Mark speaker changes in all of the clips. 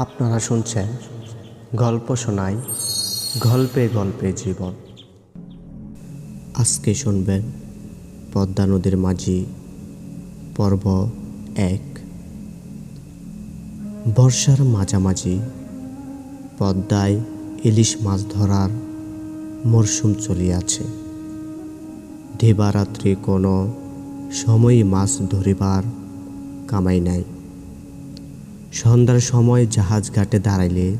Speaker 1: আপনারা শুনছেন গল্প শোনাই গল্পে গল্পে জীবন। আজকে শুনবেন পদ্মা নদীর মাঝি, পর্ব এক। বর্ষার মাঝামাঝি পদ্মায় ইলিশ মাছ ধরার মরশুম চলিয়াছে। দিবারাত্রি কোনো সময়ই মাছ ধরিবার কামাই নাই। সন্ধ্যার সময় জাহাজ ঘাটে দাঁড়াইলে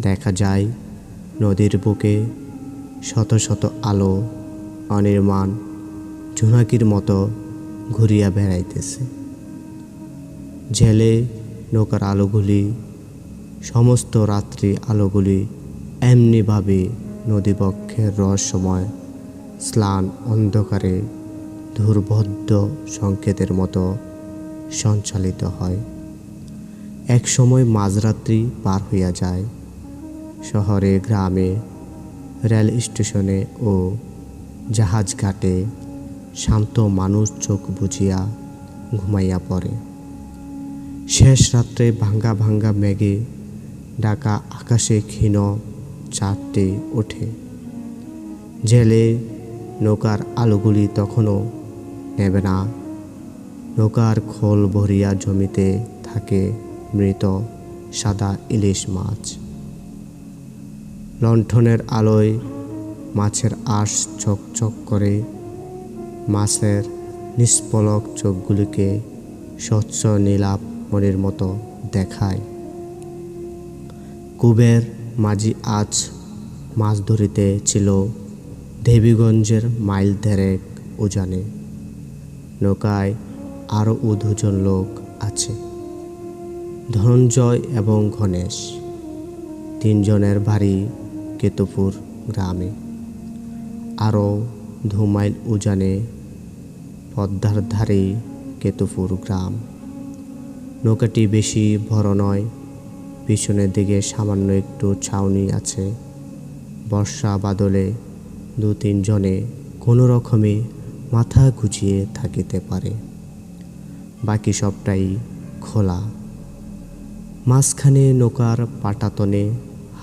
Speaker 1: দেখা যায়, নদীর বুকে শত শত আলো অনির্মাণ জোনাকির মতো ঘুরিয়া বেড়াইতেছে। জেলে নৌকার আলোগুলি, সমস্ত রাত্রি আলোগুলি এমনিভাবে নদীবক্ষের রহস্যময় স্নান অন্ধকারে দুর্বোধ্য সংকেতের মতো সঞ্চালিত হয়। এক সময় মাঝরাত্রি পার হইয়া যায়। শহরে, গ্রামে, রেল স্টেশনে ও জাহাজ ঘাটে শান্ত মানুষ চোখ বুঝিয়া ঘুমাইয়া পড়ে। শেষ রাত্রে ভাঙ্গা ভাঙ্গা মেঘে ডাকা আকাশে ক্ষীণ চারটে ওঠে। জেলে নৌকার আলোগুলি তখনও নেবে না। নৌকার খোল ভরিয়া জমিতে থাকে মৃত সাদা ইলিশ মাছ। লণ্ঠনের আলোয় মাছের আঁশ চকচক করে মাছের নিষ্পলক চোখগুলিকে স্বচ্ছ নীলাপ মনের মতো দেখায়। কুবের মাঝি আজ মাছ ধরিতে ছিল দেবীগঞ্জের মাইল দেড়েক উজানে। নৌকায় আরও দুজন লোক আছে। ধনঞ্জয় এবং গণেশ, তিনজনের বাড়ি কেতুপুর গ্রামে। আরও ধুমাইল উজানে পদ্মার ধারে কেতুপুর গ্রাম। নৌকাটি বেশি বড় নয়, পিছনের দিকে সামান্য একটু ছাউনি আছে। বর্ষা বাদলে দু তিনজনে কোনো রকমে মাথা গুছিয়ে থাকিতে পারে। বাকি সবটাই খোলা। মাঝখানে নৌকার পাটাতনে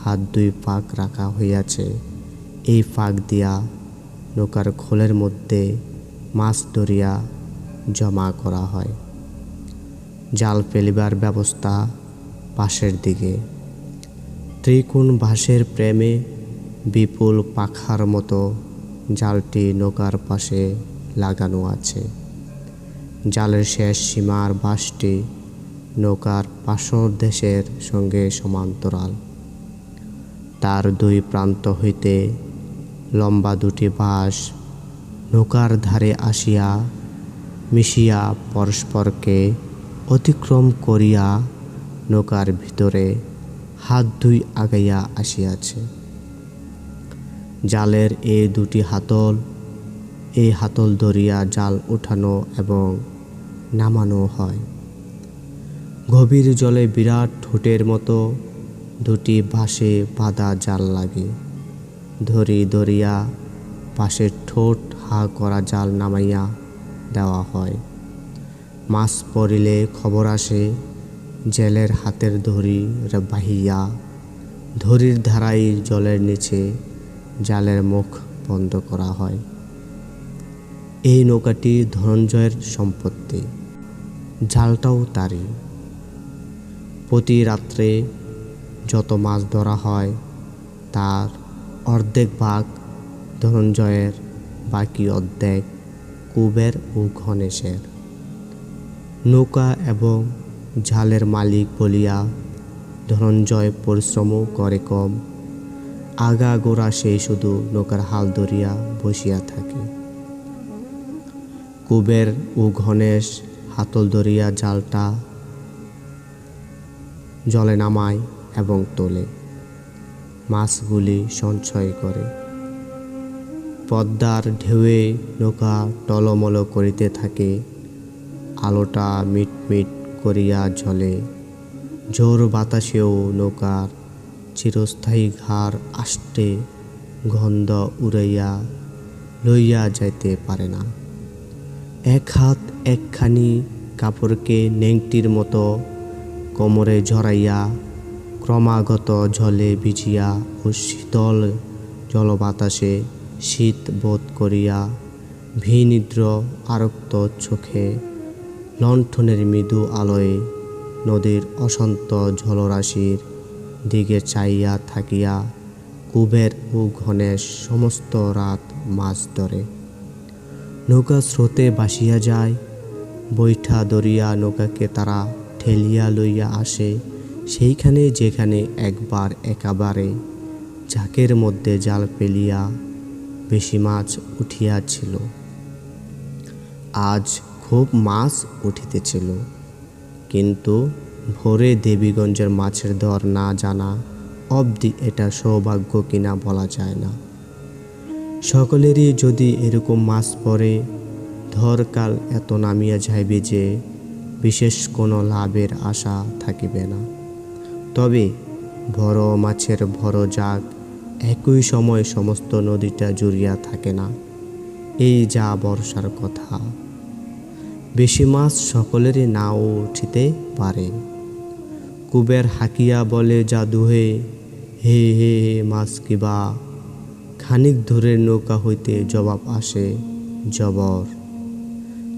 Speaker 1: হাত দুই ফাঁক রাখা হইয়াছে। এই ফাঁক দিয়া নৌকার খোলের মধ্যে মাছ ধরিয়া জমা করা হয়। জাল ফেলিবার ব্যবস্থা পাশের দিকে। ত্রিকোণ বাঁশের প্রেমে বিপুল পাখার মতো জালটি নৌকার পাশে লাগানো আছে। জালের শেষ সীমার বাঁশটি নৌকার পাশর দেশের সঙ্গে সমান্তরাল। তার দুই প্রান্ত হইতে লম্বা দুটি বাঁশ নৌকার ধারে আসিয়া মিশিয়া পরস্পরকে অতিক্রম করিয়া নৌকার ভিতরে হাত দুই আগাইয়া আসিয়াছে। জালের এই দুটি হাতল, এই হাতল ধরিয়া জাল উঠানো এবং নামানো হয়। গভীর জলে বিরাট ঠোঁটের মতো দুটি বাঁশে বাঁধা জাল লাগে। ধরি ধরিয়া পাশের ঠোঁট হা করা জাল নামাইয়া দেওয়া হয়। মাছ পড়িলে খবর আসে, জেলের হাতের ধরি বাহিয়া। ধরির ধারাই জলের নিচে জালের মুখ বন্ধ করা হয়। এই নৌকাটি ধনঞ্জয়ের সম্পত্তি। জালটাও তারই। প্রতি রাত্রে যত মাছ ধরা হয়, তার অর্ধেক ভাগ ধনঞ্জয়ের, বাকি অর্ধেক কুবের ও ঘনেশের। নৌকা এবং ঝালের মালিক বলিয়া ধনঞ্জয় পরিশ্রম করে কম। আগা গোড়া সেই শুধু নৌকার হাল ধরিয়া বসিয়া থাকে। কুবের ও ঘনেশ হাতল ধরিয়া জালটা জলে নামায় এবং তোলে। মাছগুলি সঞ্চয় করে। পদ্মার ঢেউয়ে নৌকা টলমল করিতে থাকে। আলোটা মিটমিট করিয়া ঝলে জোর বাতাসেও নৌকার চিরস্থায়ী ঘাড় আষ্টে গন্ধ উড়াইয়া লইয়া যাইতে পারে না। এক হাত একখানি কাপড়কে নেংটির মতো কোমরে ঝরাইয়া ক্রমাগত জলে ভিজিয়া ও শীতল জলবাতাসে শীত বোধ করিয়া ভিনিদ্র আরক্ত চোখে লণ্ঠনের মৃদু আলোয় নদীর অশান্ত জলরাশির দিকে চাইয়া থাকিয়া কুবের ও ঘনের সমস্ত রাত মাছ ধরে। নৌকা স্রোতে বাসিয়া যায়, বৈঠা দরিয়া নৌকাকে তারা ঠেলিয়া লইয়া আসে, সেইখানে যেখানে একবার একেবারে ঝাঁকের মধ্যে জাল ফেলিয়া বেশি মাছ উঠিয়াছিল। আজ খুব মাছ উঠিতেছিল। কিন্তু ভোরে দেবীগঞ্জের মাছের দর না জানা অবধি এটা সৌভাগ্য কিনা বলা যায় না। সকলেরই যদি এরকম মাছ পড়ে, ধরকাল এত নামিয়া যাইবে যে বিশেষ কোনো লাভের আশা থাকিবে না। তবে বড় মাছের বড় জাগ একই সময় সমস্ত নদীটা জুড়িয়া থাকে না। এই যা বর্ষার কথা। বেশি মাছ সকলেরই নাও উঠিতে পারে। কুবের হাকিয়া বলে জাদু হে হে হে হে মাছ কিবা খানিক ধরে নৌকা হইতে জবাব আসে, জবর।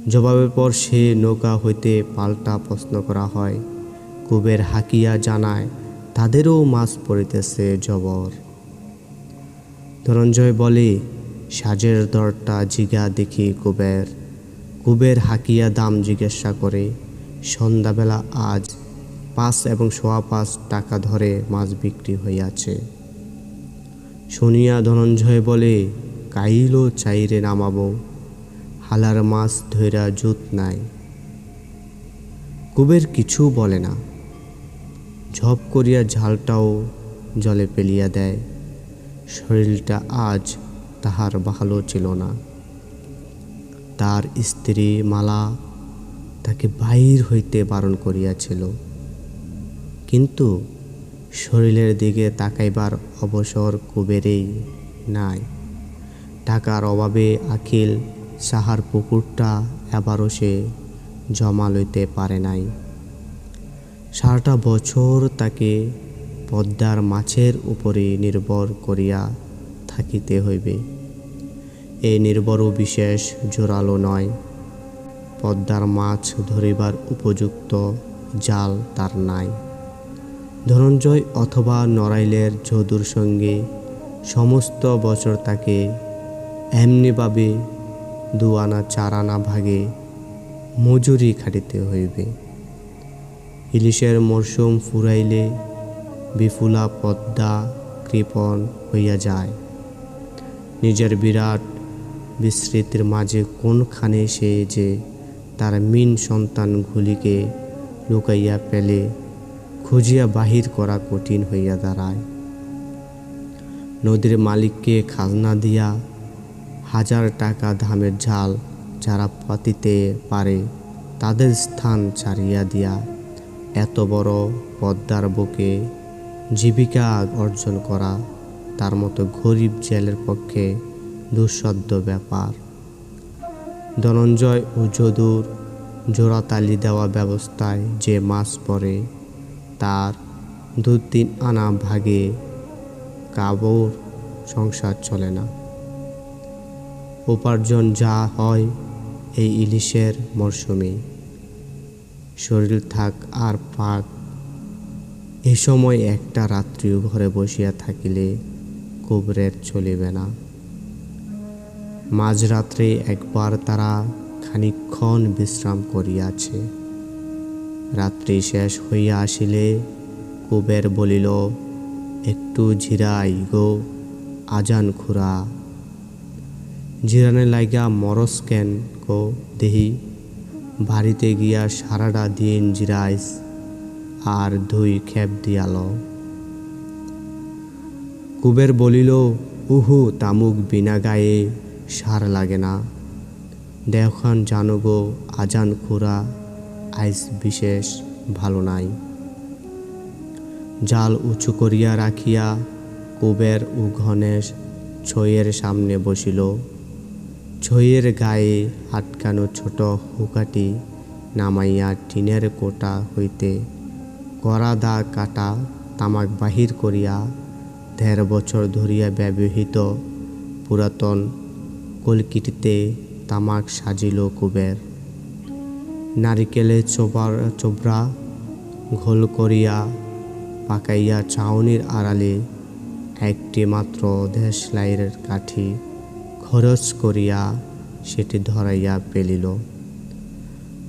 Speaker 1: জবাবের পর সে নৌকা হইতে পাল্টা প্রশ্ন করা হয়। কুবের হাকিয়া জানায়, তাদেরও মাছ পড়িতেছে জবর। ধনঞ্জয় বলে, সাজের দরটা জিগা দেখি কুবের। কুবের হাকিয়া দাম জিজ্ঞাসা করে, সন্ধ্যাবেলা আজ পাঁচ এবং সোয়া পাঁচ টাকা ধরে মাছ বিক্রি হইয়াছে। শুনিয়া ধনঞ্জয় বলে কাইলো চাইরে নামাবো। হালার মাছ ধৈরা জুত নাই। কুবের কিছু বলে না। ঝপ করিয়া ঝালটাও জলে পেলিয়া দেয়। শরীরটা আজ তাহার ভালো ছিল না। তার স্ত্রী মালা তাকে বাহির হইতে বারণ করিয়াছিল। কিন্তু শরীরের দিকে তাকাইবার অবসর কুবেরেই নাই। টাকার অভাবে আখিল সাহার পুকুরটা এবারও সে জমা লইতে পারে নাই। সারাটা বছর তাকে পদ্মার মাছের উপরে নির্ভর করিয়া থাকিতে হইবে। এই নির্ভরও বিশেষ জোরালো নয়। পদ্মার মাছ ধরিবার উপযুক্ত জাল তার নাই। ধনঞ্জয় অথবা নড়াইলের যদুর সঙ্গে সমস্ত বছর তাকে এমনিভাবে দু আনা চার আনা ভাগে মজুরি খাটিতে হইবে। ইলিশের মরশুম ফুরাইলে বিফুলা পদ্মা কৃপণ হইয়া যায়। নিজের বিরাট বিস্মৃতির মাঝে কোনখানে সে যে তার মিন সন্তানগুলিকে লুকাইয়া পেলে খুঁজিয়া বাহির করা কঠিন হইয়া দাঁড়ায়। নদীর মালিককে খাজনা দিয়া হাজার টাকা ধামের ঝাল যারা পাতিতে পারে, তাদের স্থান ছাড়িয়া দিয়া এত বড় পদ্মার বুকে জীবিকা অর্জন করা তার মতো গরিব জেলের পক্ষে দুঃসাধ্য ব্যাপার। ধনঞ্জয় ও যদুর জোড়াতালি দেওয়া ব্যবস্থায় যে মাছ পড়ে, তার দু তিন আনা ভাগে কাবর সংসার চলে না। উপার্জন যা হয় এই ইলিশের মরশুমে। শরীর থাক আর পাক। এ সময় একটা রাত্রিও ঘরে বসিয়া থাকিলে কুবরের চলিবে না। মাঝরাত্রে একবার তারা খানিকক্ষণ বিশ্রাম করিয়াছে। রাত্রি শেষ হইয়া আসিলে কুবের বলিল, একটু ঝিরাই গো, আজান খুরা। জিরানে লাইগা মরস কেন গো দেহি? বাড়িতে গিয়া সারাটা দিন জিরাইস, আর ধুই খেপ দিয়াল। কুবের বলিল, উহু, তামুক বিনা গায়ে সার লাগে না। দেওখান জানো গো, আজান খুরা, আইস বিশেষ ভালো নাই। জাল উঁচু করিয়া রাখিয়া কুবের ও গণেশ ছইয়ের সামনে বসিল। ছইয়ের গায়ে আটকানো ছোট হুকাটি নামাইয়া টিনের কোটা হইতে কড়া দা কাটা তামাক বাহির করিয়া দেড় বছর ধরিয়া ব্যবহৃত পুরাতন কলকিটিতে তামাক সাজিল কুবের। নারিকেলের চোবার চোবড়া ঘোল করিয়া পাকাইয়া চাউনির আড়ালে একটি মাত্র দেশলাইয়ের কাঠি খরচ করিয়া সেটি ধরাইয়া পেলিল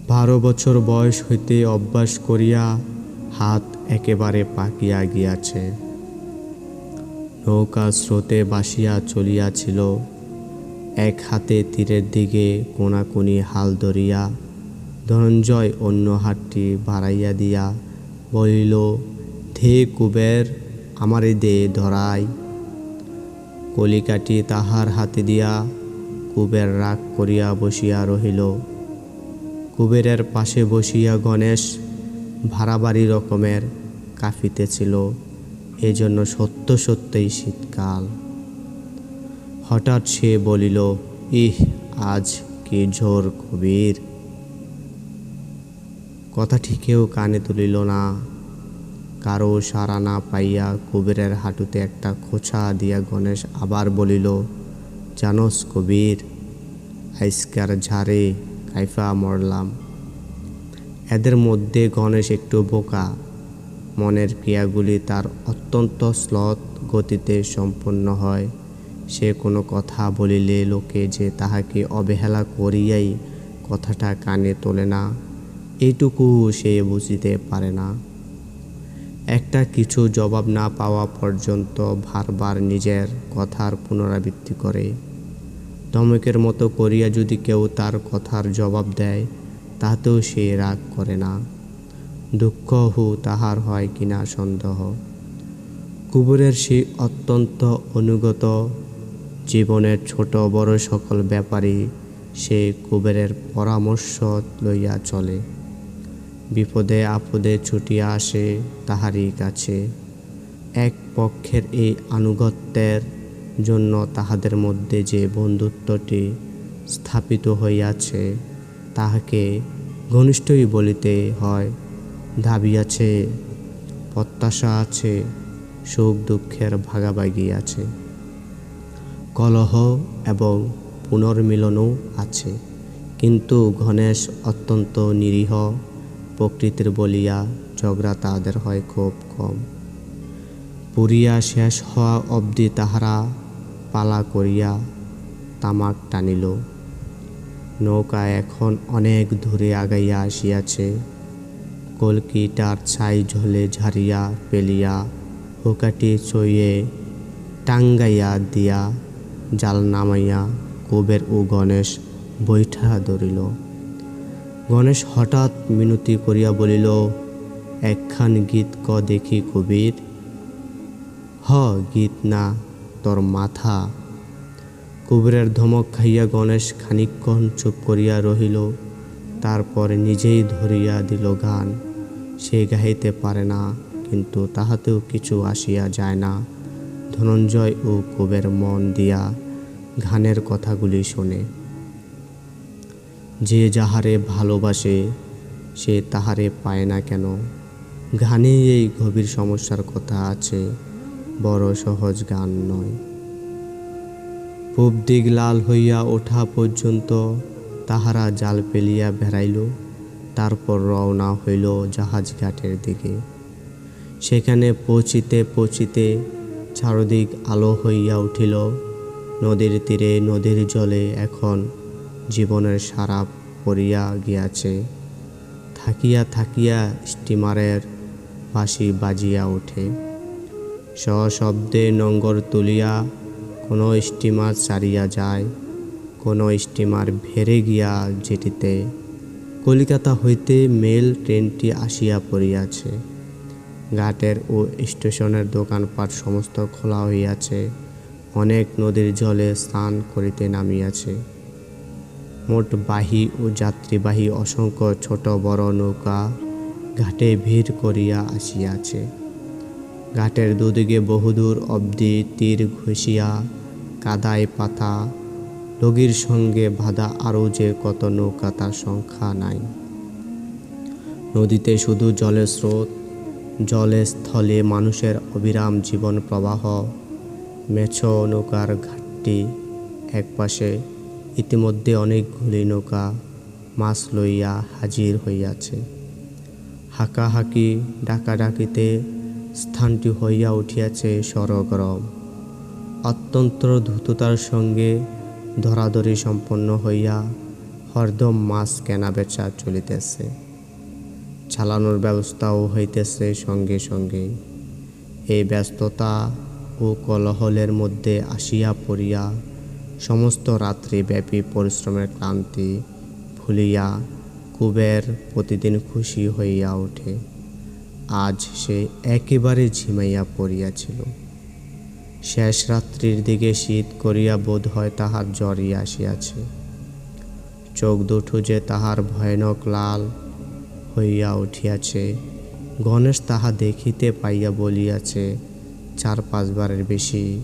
Speaker 1: বারো বছর বয়স হইতে অভ্যাস করিয়া হাত একেবারে পাকিয়া গিয়াছে। নৌকা স্রোতে বাসিয়া চলিয়াছিল। এক হাতে তীরের দিকে কোনাকুনি হাল ধরিয়া ধনঞ্জয় অন্য হাতটি বাড়াইয়া দিয়া বলিল ধে কুবের, আমারে দে, ধরাই। কলিকাটি তাহার হাতে দিয়া কুবের রাগ করিয়া বসিয়া রহিল। কুবেরের পাশে বসিয়া গণেশ ভাড়াবাড়ি রকমের কাঁপিতেছিল। এজন্য সত্য সত্যই শীতকাল। হঠাৎ সে বলিল, ইহ, আজ কি ঝোর কবির? কথাটি কেউ কানে তুলিল না। কারও সাড়া না পাইয়া কুবেরের হাঁটুতে একটা খোঁচা দিয়া গণেশ আবার বলিল, জানস কবির, আইসকার ঝাড়ে কাইফা মরলাম। এদের মধ্যে গণেশ একটু বোকা। মনের ক্রিয়াগুলি তার অত্যন্ত শ্লথ গতিতে সম্পন্ন হয়। সে কোনো কথা বলিলে লোকে যে তাহাকে অবহেলা করিয়াই কথাটা কানে তোলে না। এইটুকু সে বুঝিতে পারে না। একটা কিছু জবাব না পাওয়া পর্যন্ত বারবার নিজের কথার পুনরাবৃত্তি করে। ধমকের মতো করিয়া যদি কেউ তার কথার জবাব দেয়, তাতেও সে রাগ করে না। দুঃখ হু তাহার হয় কিনা সন্দেহ। কুবুরের সে অত্যন্ত অনুগত, জীবনের ছোট বড় সকল ব্যাপারই সে কুবেরের পরামর্শ লইয়া চলে। বিপদে আপদে ছুটিয়া আসে তাহারই কাছে। এক পক্ষের এই আনুগত্যের জন্য তাহাদের মধ্যে যে বন্ধুত্বটি স্থাপিত হইয়াছে, তাহাকে ঘনিষ্ঠই বলিতে হয় দাবি আছে, প্রত্যাশা আছে, সুখ দুঃখের ভাগাভাগি আছে। কলহ এবং পুনর্মিলনও আছে, কিন্তু গণেশ অত্যন্ত নিরীহ প্রকৃতির বলিয়া ঝগড়া তাহাদের হয় খুব কম। পুরিয়া শেষ হওয়া অবধি তাহারা পালা করিয়া তামাক টানিল। নৌকা এখন অনেক দূরে আগাইয়া আসিয়াছে। কলকিটার ছাই ঝলে ঝাড়িয়া পেলিয়া হুকাটি চইয়ে টাঙ্গাইয়া দিয়া জাল নামাইয়া কুবের ও গণেশ বৈঠা ধরিল। গণেশ হঠাৎ মিনতি করিয়া বলিল, একখান গীত ক দেখি কবির? হ, গীত না, তোর মাথা। কুবেরের ধমক খাইয়া গণেশ খানিকক্ষণ চুপ করিয়া রহিল, তারপর নিজেই ধরিয়া দিল গান। সে গাইতে পারে না, কিন্তু তাহাতেও কিছু আসিয়া যায় না। ধনঞ্জয় ও কবের মন দিয়া গানের কথাগুলি শোনে। যে যাহারে ভালোবাসে, সে তাহারে পায় না কেন? গানেই এই গভীর সমস্যার কথা আছে, বড় সহজ গান নয়। পূব দিক লাল হইয়া ওঠা পর্যন্ত তাহারা জাল পেলিয়া বেড়াইল, তারপর রওনা হইল জাহাজ ঘাটের দিকে। সেখানে পৌঁছিতে পৌঁছিতে চারদিক আলো হইয়া উঠিল, নদীর তীরে নদীর জলে এখন জীবনের সারা পড়িয়া গিয়াছে। থাকিয়া থাকিয়া স্টিমারের বাঁশি বাজিয়া ওঠে। সশব্দে নঙ্গর তুলিয়া কোনো স্টিমার ছাড়িয়া যায়, কোনো স্টিমার ভেরে গিয়া যেটিতে। কলিকাতা হইতে মেল ট্রেনটি আসিয়া পড়িয়াছে। ঘাটের ও স্টেশনের দোকানপাট সমস্ত খোলা হইয়াছে। অনেক নদীর জলে স্নান করিতে নামিয়াছে। মোট বাহী ও যাত্রীবাহী অসংখ্য ছোট বড় নৌকা ঘাটে ভিড় করিয়া আসিয়াছে। ঘাটের দুদিকে বহুদূর অবধি তীর ঘষিয়া কাদায় পাতা লগির সঙ্গে বাঁধা আরও যে কত নৌকা তার সংখ্যা নাই। নদীতে শুধু জলের স্রোত জলে স্থলে মানুষের অবিরাম জীবন প্রবাহ, মেছো নৌকার ঘাটটি একপাশে ইতিমধ্যে অনেকগুলি নৌকা, মাছ লইয়া হাজির হইয়াছে। হাঁকাহাঁকি, ডাকাডাকিতে স্থানটি হইয়া উঠিয়াছে সরগরম। অত্যন্ত দ্রুততার সঙ্গে ধরাধরি সম্পন্ন হইয়া হরদম মাছ কেনা বেচা চলিতেছে। চালানোর ব্যবস্থাও হইতেছে সঙ্গে সঙ্গে। এই ব্যস্ততা ও কলহলের মধ্যে আসিয়া পড়িয়া সমস্ত রাত্রিব্যাপী পরিশ্রমের ক্লান্তি ভুলিয়া কুবের প্রতিদিন খুশি হইয়া ওঠে। আজ সে একেবারে ঝিমাইয়া পড়িয়াছিল। শেষ রাত্রির দিকে শীত করিয়া বোধ হয় তাহার জ্বরিয়া আসিয়াছে। চোখ দুটো যে তাহার ভয়ানক লাল হইয়া উঠিয়াছে, গণেশ তাহা দেখিতে পাইয়া বলিয়াছে, চার পাঁচবারের বেশি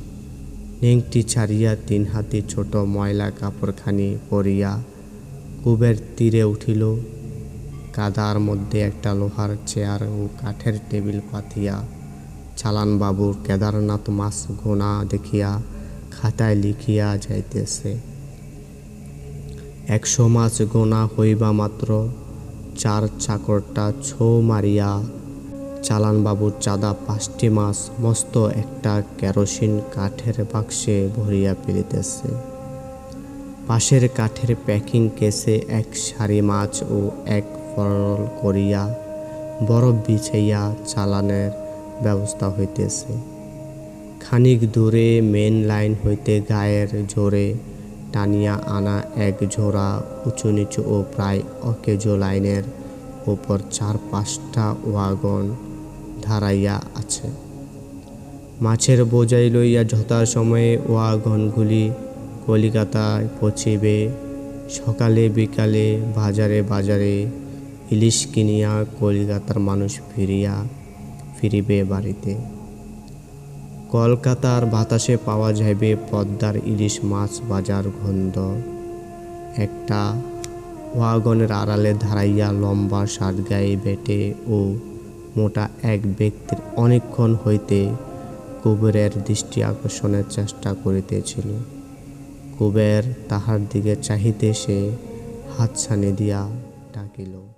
Speaker 1: নেংটি ছাড়িয়া তিন হাতি ছোট ময়লা কাপড়খানি পরিয়া কুবের তীরে উঠিল। কাদার মধ্যে একটা লোহার চেয়ার ও কাঠের টেবিল পাতিয়া। চালানবাবুর কেদারনাথ মাস গোনা দেখিয়া খাতায় লিখিয়া যাইতেছে। একশো মাছ গোনা হইবা মাত্র, চার চাকরটা ছো মারিয়া চালানবাবুর চাঁদা পাঁচটি মাছ মস্ত একটা কেরোসিন কাঠের বাক্সে ভরিয়া ফেলিতেছে। পাশের কাঠের প্যাকিং কেসে এক সারি মাছ ও এক ফরল করিয়া বরফ বিছাইয়া চালানের ব্যবস্থা হইতেছে। খানিক দূরে মেন লাইন হইতে গায়ের জোরে টানিয়া আনা এক ঝোড়া উঁচু নিচু ও প্রায় অকেজো লাইনের উপর চার পাঁচটা ওয়াগন ধারাইয়া আছে। মাছের বোঝাই লইয়া যথাসময়ে ওয়াগনগুলি কলিকাতায় পচিবে সকালে, বিকালে, বাজারে বাজারে ইলিশ কিনিয়া কলিকাতার মানুষ ফিরিয়া, ফিরিবে বাড়িতে। কলকাতার বাতাসে পাওয়া যাইবে পদ্মার ইলিশ মাছ বাজার গন্ধ। একটা ওয়াগনের আড়ালে ধারাইয়া লম্বা শার্ট গায়ে বেটে ও মোটা এক ব্যক্তির অনেকক্ষণ হইতে কুবেরের দৃষ্টি আকর্ষণের চেষ্টা করিতেছিল। কুবের তাহার দিকে চাহিতে সে হাতছানি দিয়া ডাকিল।